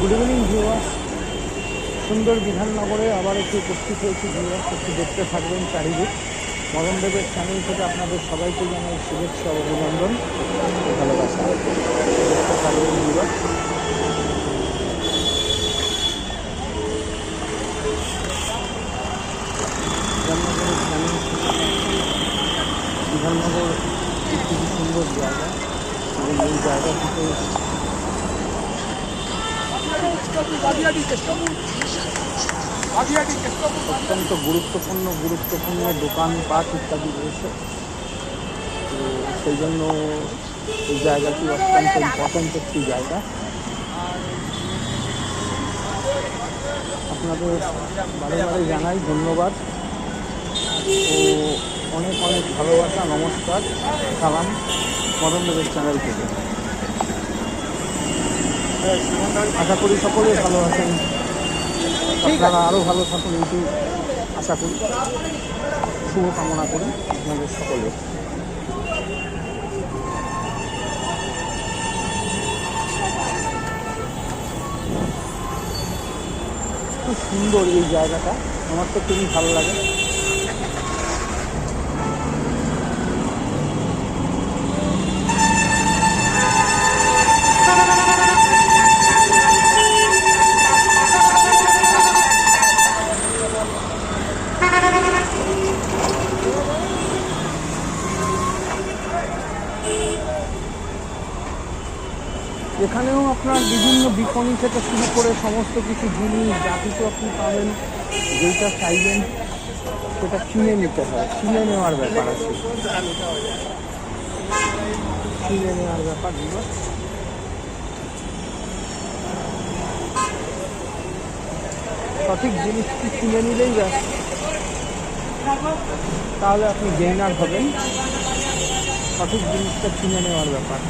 Good evening viewers সুন্দর বিধাননগরে আবার একটু উপস্থিত হয়েছি ভিউয়ার্স একটু দেখতে থাকবেন চারিদিক। মদনদেবের চ্যানেল থেকে আপনাদের সবাইকে জানাই শুভেচ্ছা অভিনন্দন। ভালোবাসা। দেখতে থাকবেন ভিউয়ার্স বিধাননগর একটি সুন্দর জায়গা। এবং এই জায়গাটিতে অত্যন্ত গুরুত্বপূর্ণ গুরুত্বপূর্ণ দোকানপাট ইত্যাদি রয়েছে। তো সেই জন্য এই জায়গাটি অত্যন্ত ইম্পর্ট্যান্ট একটি জায়গা। আপনাদের বারে বারে জানাই ধন্যবাদ। ও অনেক অনেক ভালোবাসা, নমস্কার, সালাম। মদন দেবের চ্যানেল থেকে। আশা করি সকলে ভালো আছেন। আপনারা আরও ভালো থাকুন এইটি আশা করি। শুভকামনা করি আপনাদের সকলে খুব সুন্দর এই জায়গাটা। আমার তো খুবই ভালো লাগে। এখানেও আপনার বিভিন্ন বিপণি থেকে শুরু করে সমস্ত কিছু জিনিস, যা কিছু আপনি পাবেন যেটা চাইবেন, সেটা কিনে নিতে হয়। কিনে নেওয়ার ব্যাপার আছে। কিনে নেওয়ার ব্যাপার সঠিক জিনিসটি কিনে নিলেই তাহলে আপনি গেইনার হবেন। সঠিক জিনিসটা কিনে নেওয়ার ব্যাপার।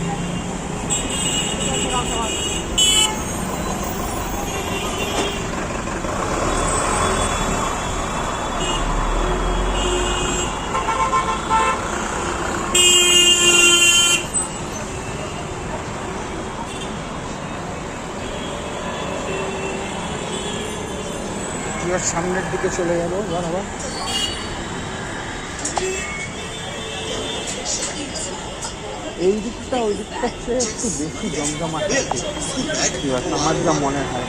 এবার সামনের দিকে চলে যাব এবার এই দিকটা, ওই দিকটা চেয়ে একটু বেশি জমজমাট আমার যা মনে হয়।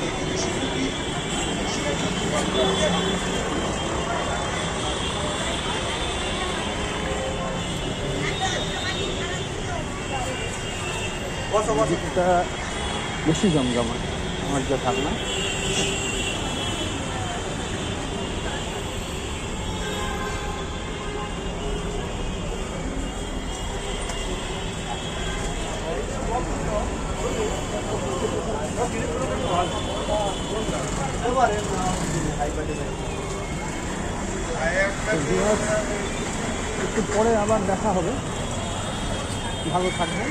দিকটা বেশি জমজমাট আমার যা ধারণা। একটু পরে আবার দেখা হবে। ভালো থাকবেন।